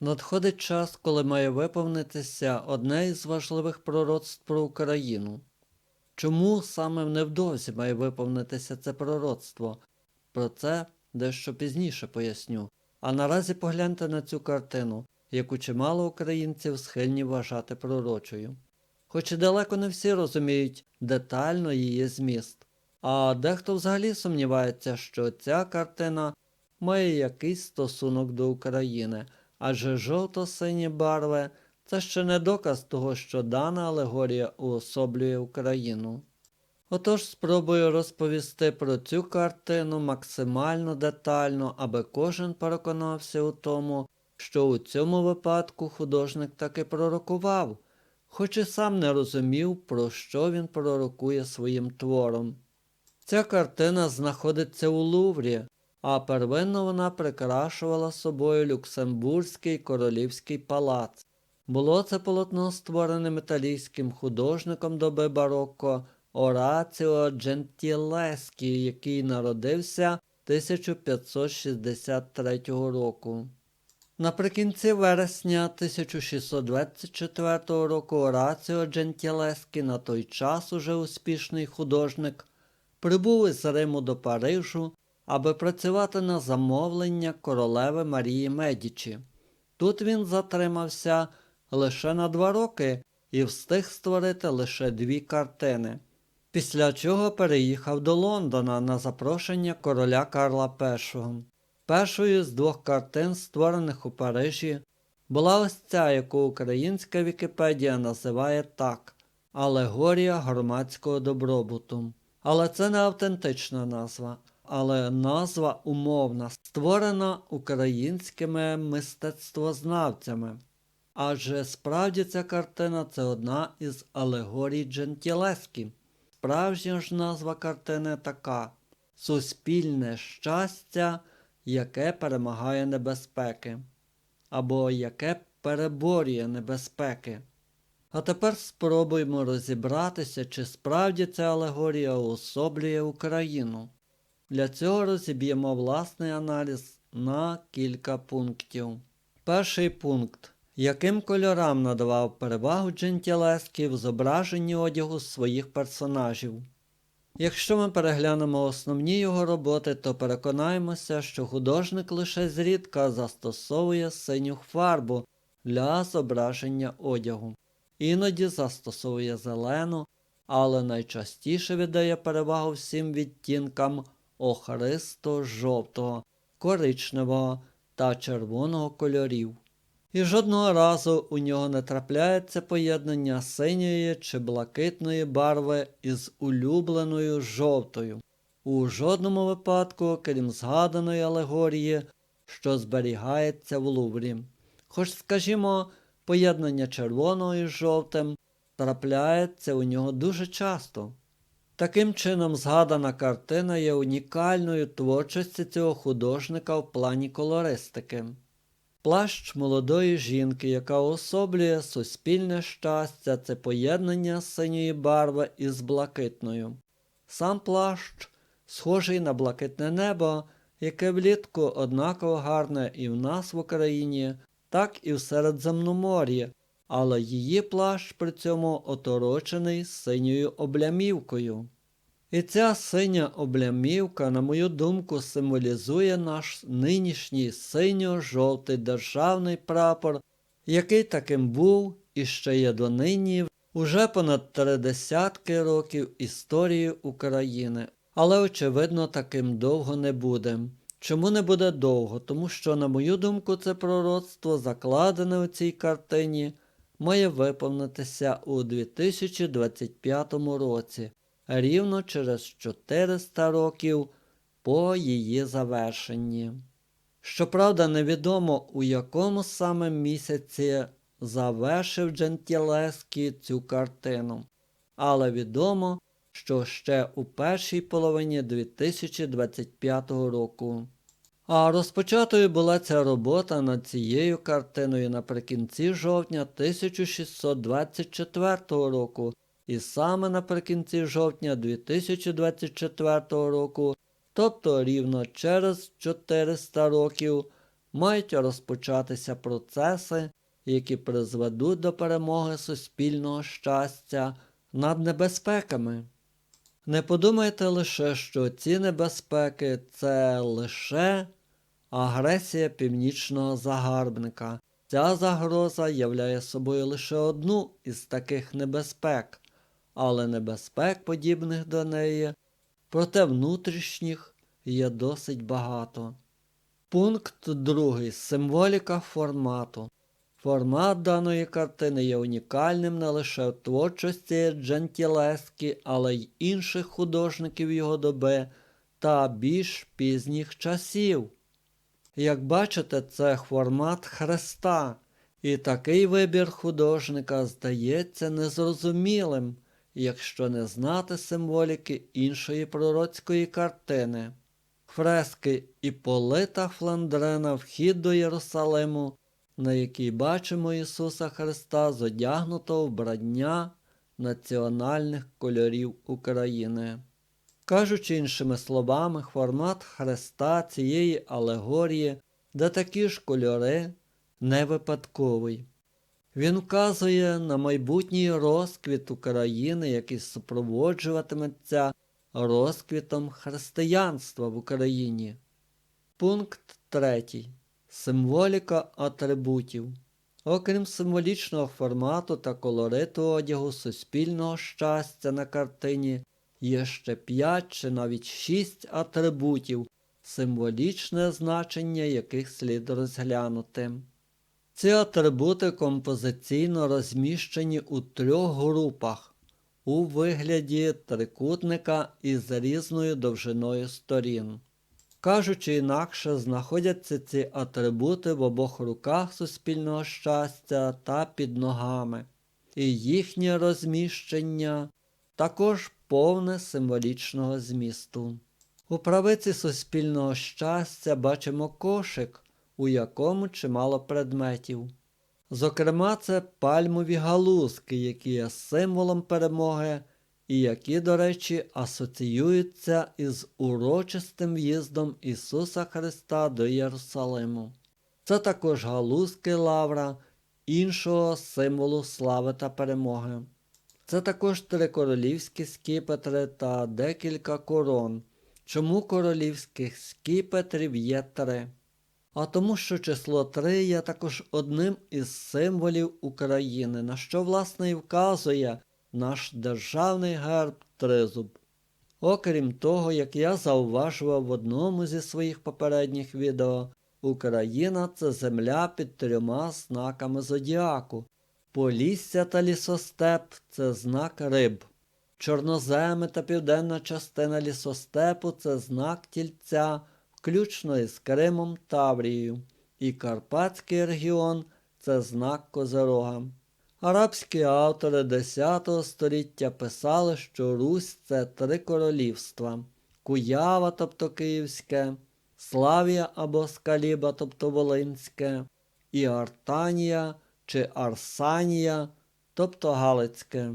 Надходить час, коли має виповнитися одне із важливих пророцтв про Україну. Чому саме невдовзі має виповнитися це пророцтво? Про це дещо пізніше поясню. А наразі погляньте на цю картину, яку чимало українців схильні вважати пророчою. Хоч і далеко не всі розуміють детально її зміст, а дехто взагалі сумнівається, що ця картина має якийсь стосунок до України, адже жовто-сині барви це ще не доказ того, що дана алегорія уособлює Україну. Отож спробую розповісти про цю картину максимально детально, аби кожен переконався у тому, що у цьому випадку художник таки пророкував, хоч і сам не розумів, про що він пророкує своїм твором. Ця картина знаходиться у Луврі, а первинно вона прикрашувала собою Люксембурзький королівський палац. Було це полотно створене італійським художником доби барокко Ораціо Джентілескі, який народився 1563 року. Наприкінці вересня 1624 року Ораціо Джентілескі, на той час уже успішний художник, прибув із Риму до Парижу, аби працювати на замовлення королеви Марії Медічі. Тут він затримався лише на два роки і встиг створити лише дві картини. Після чого переїхав до Лондона на запрошення короля Карла І. Першою з двох картин, створених у Парижі, була ось ця, яку українська Вікіпедія називає так Алегорія громадського добробуту. Але це не автентична назва, але назва умовна, створена українськими мистецтвознавцями. Адже справді ця картина це одна із алегорій Джентілескі. Справжня ж назва картини така Суспільне щастя, яке перемагає небезпеки, або яке переборює небезпеки. А тепер спробуємо розібратися, чи справді ця алегорія уособлює Україну. Для цього розіб'ємо власний аналіз на кілька пунктів. Перший пункт. Яким кольорам надавав перевагу Джентілескі в зображенні одягу своїх персонажів? Якщо ми переглянемо основні його роботи, то переконаємося, що художник лише зрідка застосовує синю фарбу для зображення одягу. Іноді застосовує зелену, але найчастіше віддає перевагу всім відтінкам охристо-жовтого, коричневого та червоного кольорів. І жодного разу у нього не трапляється поєднання синьої чи блакитної барви із улюбленою жовтою. У жодному випадку, крім згаданої алегорії, що зберігається в Луврі. Хоч, скажімо, поєднання червоного із жовтим трапляється у нього дуже часто. Таким чином, згадана картина є унікальною творчості цього художника в плані колористики. Плащ молодої жінки, яка особлює суспільне щастя, це поєднання синьої барви із блакитною. Сам плащ схожий на блакитне небо, яке влітку однаково гарне і в нас в Україні, так і в Середземномор'ї, але її плащ при цьому оторочений синьою облямівкою. І ця синя облямівка, на мою думку, символізує наш нинішній синьо-жовтий державний прапор, який таким був і ще є донині уже понад три десятки років історії України. Але, очевидно, таким довго не буде. Чому не буде довго? Тому що, на мою думку, це пророцтво, закладене у цій картині, має виповнитися у 2025 році рівно через 400 років по її завершенні. Щоправда, невідомо, у якому саме місяці завершив Джентілескі цю картину, але відомо, що ще у першій половині 2025 року. А розпочатою була ця робота над цією картиною наприкінці жовтня 1624 року і саме наприкінці жовтня 2024 року, тобто рівно через 400 років мають розпочатися процеси, які призведуть до перемоги суспільного щастя над небезпеками. Не подумайте лише, що ці небезпеки це лише агресія північного загарбника. Ця загроза являє собою лише одну із таких небезпек, але небезпек, подібних до неї, проте внутрішніх є досить багато. Пункт другий. Символіка формату. Формат даної картини є унікальним не лише в творчості Джентілескі, але й інших художників його доби та більш пізніх часів. Як бачите, це формат хреста, і такий вибір художника здається незрозумілим, якщо не знати символіки іншої пророцької картини. Фрески Іполита Фландрена Вхід до Єрусалиму, на якій бачимо Ісуса Христа зодягнутого вбрання національних кольорів України. Кажучи іншими словами, формат хреста цієї алегорії, де такі ж кольори, не випадковий. Він вказує на майбутній розквіт України, який супроводжуватиметься розквітом християнства в Україні. Пункт 3. Символіка атрибутів. Окрім символічного формату та колориту одягу суспільного щастя на картині, є ще 5 чи навіть 6 атрибутів, символічне значення яких слід розглянути. Ці атрибути композиційно розміщені у трьох групах у вигляді трикутника із різною довжиною сторін. Кажучи інакше, знаходяться ці атрибути в обох руках суспільного щастя та під ногами, і їхнє розміщення також повне символічного змісту. У правиці суспільного щастя бачимо кошик, у якому чимало предметів. Зокрема, це пальмові галузки, які є символом перемоги і які, до речі, асоціюються із урочистим в'їздом Ісуса Христа до Єрусалиму. Це також галузки лавра, іншого символу слави та перемоги. Це також три королівські скіпетри та декілька корон. Чому королівських скіпетрів є три? А тому, що число 3 є також одним із символів України, на що, власне, і вказує наш державний герб Тризуб. Окрім того, як я зауважував в одному зі своїх попередніх відео, Україна це земля під трьома знаками зодіаку. Полісся та лісостеп це знак риб. Чорноземи та південна частина лісостепу це знак тільця, включно із Кримом Таврією. І Карпатський регіон це знак Козирога. Арабські автори X століття писали, що Русь це три королівства Куява, тобто Київське, Славія або Скаліба, тобто Волинське, і Артанія чи Арсанія, тобто Галицьке.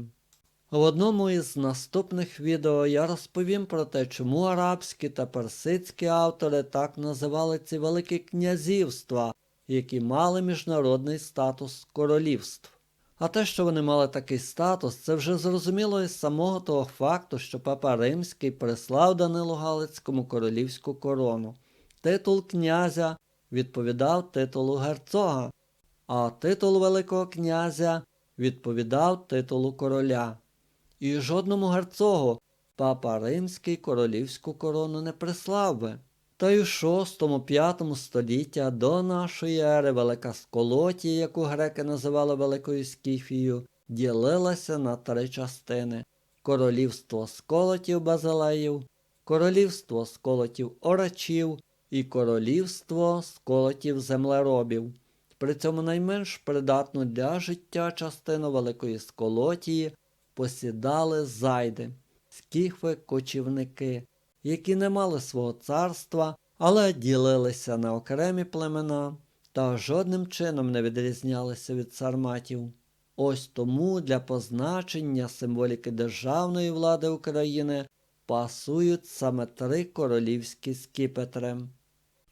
В одному із наступних відео я розповім про те, чому арабські та персидські автори так називали ці великі князівства, які мали міжнародний статус королівств. А те, що вони мали такий статус, це вже зрозуміло із самого того факту, що папа Римський прислав Данилу Галицькому королівську корону. Титул князя відповідав титулу герцога, а титул Великого князя відповідав титулу короля. І жодному герцогу папа Римський королівську корону не прислав би. Та й у VI-V століття до нашої ери Велика Сколотія, яку греки називали Великою Скіфією, ділилася на три частини: королівство сколотів Базилеїв, королівство сколотів орачів і королівство сколотів землеробів. При цьому найменш придатну для життя частину Великої Сколотії посідали зайди, скіфи кочівники які не мали свого царства, але ділилися на окремі племена та жодним чином не відрізнялися від сарматів. Ось тому для позначення символіки державної влади України пасують саме три королівські скіпетри.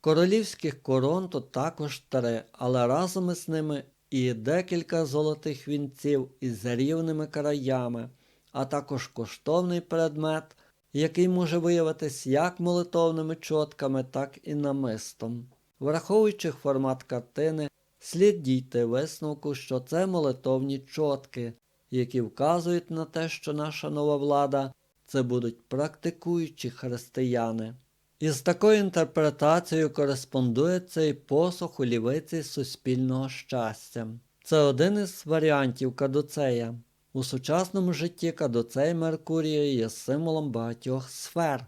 Королівських корон тут також три, але разом із ними і декілька золотих вінців із рівними краями, а також коштовний предмет, який може виявитись як молитовними чотками, так і намистом. Враховуючи формат картини, слід дійти висновку, що це молитовні чотки, які вказують на те, що наша нова влада це будуть практикуючі християни. Із такою інтерпретацією кореспондує цей посох у лівиці суспільного щастя. Це один із варіантів кадуцея. У сучасному житті кадуцей Меркурія є символом багатьох сфер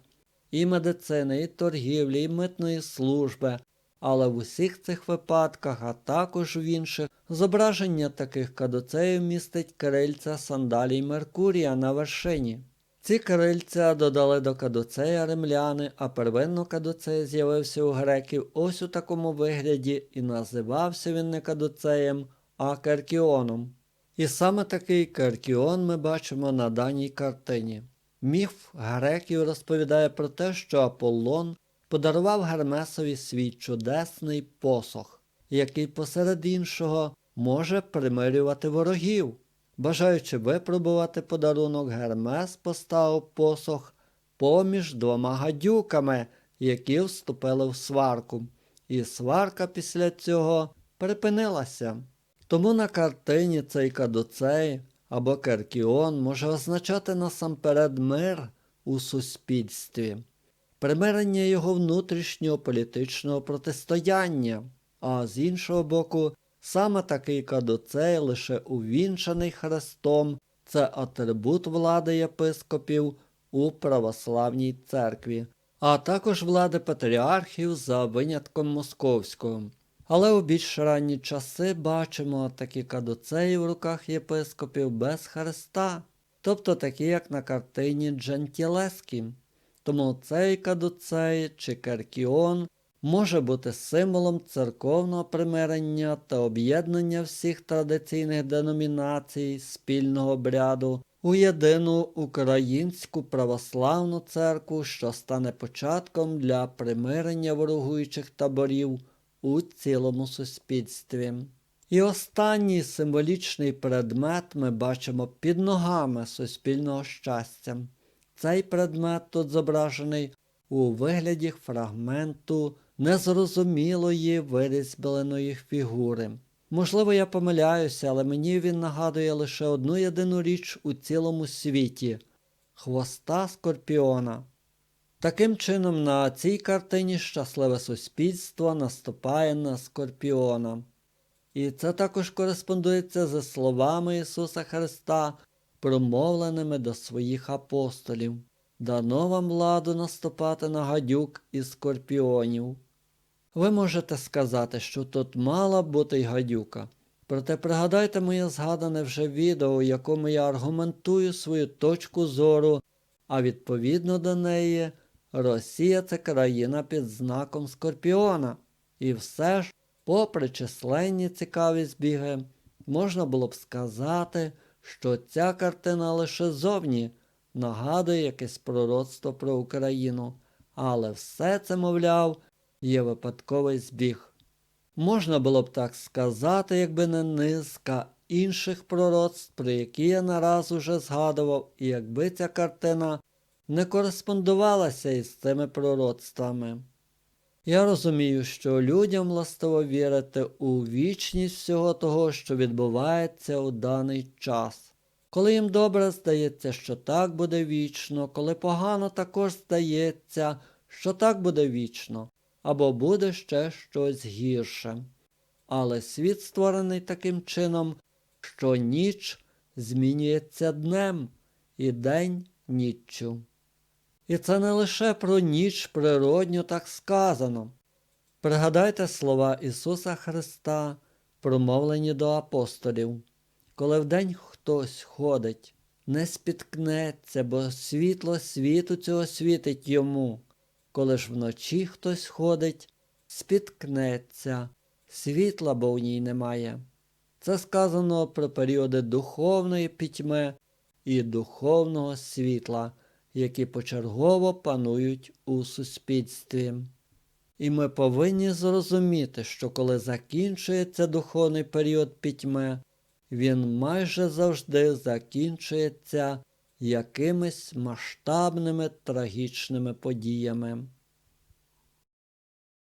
і медицини, і торгівлі, і митної служби. Але в усіх цих випадках, а також в інших, зображення таких кадуцеїв містить крильця сандалій Меркурія на вершині. Ці крильця додали до кадуцея римляни, а первинно кадуцей з'явився у греків ось у такому вигляді і називався він не кадуцеєм, а керкіоном. І саме такий керкіон ми бачимо на даній картині. Міф греків розповідає про те, що Аполлон подарував Гермесові свій чудесний посох, який посеред іншого може примирювати ворогів. Бажаючи випробувати подарунок, Гермес поставив посох поміж двома гадюками, які вступили в сварку, і сварка після цього припинилася. Тому на картині цей кадуцей або керкіон може означати насамперед мир у суспільстві, примирення його внутрішнього політичного протистояння, а з іншого боку, саме такий кадуцей, лише увінчаний хрестом, це атрибут влади єпископів у православній церкві, а також влади патріархів за винятком московського. Але у більш ранні часи бачимо такі кадуцеї в руках єпископів без хреста, тобто такі, як на картині Джентілескі. Тому цей кадуцей чи керкіон може бути символом церковного примирення та об'єднання всіх традиційних деномінацій спільного обряду у єдину українську православну церкву, що стане початком для примирення ворогуючих таборів у цілому суспільстві. І останній символічний предмет ми бачимо під ногами суспільного щастя. Цей предмет тут зображений у вигляді фрагменту незрозумілої вирізбленої фігури. Можливо, я помиляюся, але мені він нагадує лише одну єдину річ у цілому світі хвоста скорпіона. Таким чином, на цій картині щасливе суспільство наступає на скорпіона. І це також кореспондується зі словами Ісуса Христа, промовленими до своїх апостолів. Дано вам владу наступати на гадюк і скорпіонів. Ви можете сказати, що тут мала бути й гадюка. Проте пригадайте моє згадане вже відео, у якому я аргументую свою точку зору, а відповідно до неї. Росія це країна під знаком Скорпіона. І все ж, попри численні цікаві збіги, можна було б сказати, що ця картина лише зовні нагадує якесь пророцтво про Україну, але все це, мовляв, є випадковий збіг. Можна було б так сказати, якби не низка інших пророцтв, про які я нараз уже згадував, і якби ця картина не кореспондувалася із цими пророцтвами. Я розумію, що людям властиво вірити у вічність всього того, що відбувається у даний час. Коли їм добре здається, що так буде вічно, коли погано також здається, що так буде вічно, або буде ще щось гірше. Але світ створений таким чином, що ніч змінюється днем і день ніччю. І це не лише про ніч природньо так сказано. Пригадайте слова Ісуса Христа, промовлені до апостолів, коли вдень хтось ходить, не спіткнеться, бо світло світу цього світить йому. Коли ж вночі хтось ходить, спіткнеться, світла бо в ній немає. Це сказано про періоди духовної пітьми і духовного світла які почергово панують у суспільстві. І ми повинні зрозуміти, що коли закінчується духовний період пітьми, він майже завжди закінчується якимись масштабними трагічними подіями.